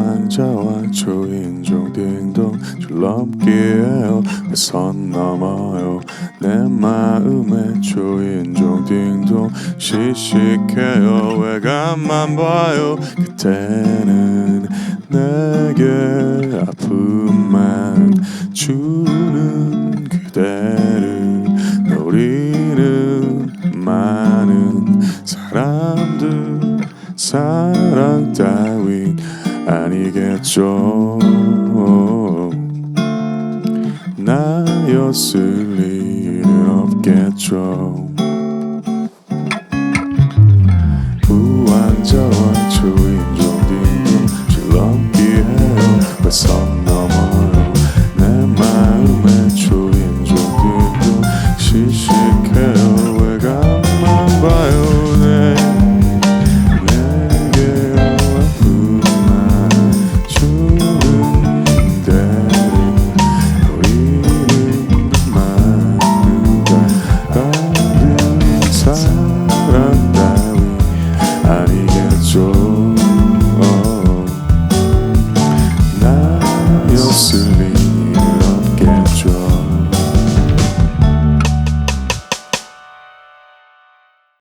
남자와 초인종 딩동 줄넘기에요. 선 넘어요. 내 마음의 초인종 딩동 시식해요. 외관만 봐요. 그때는 내게 아픔만 주는 그대를 노리는 많은 사람들 따윈 아니겠죠. 나였을 리는 없겠죠. 우완좌와 초인종 딩동 질렁기해요 왜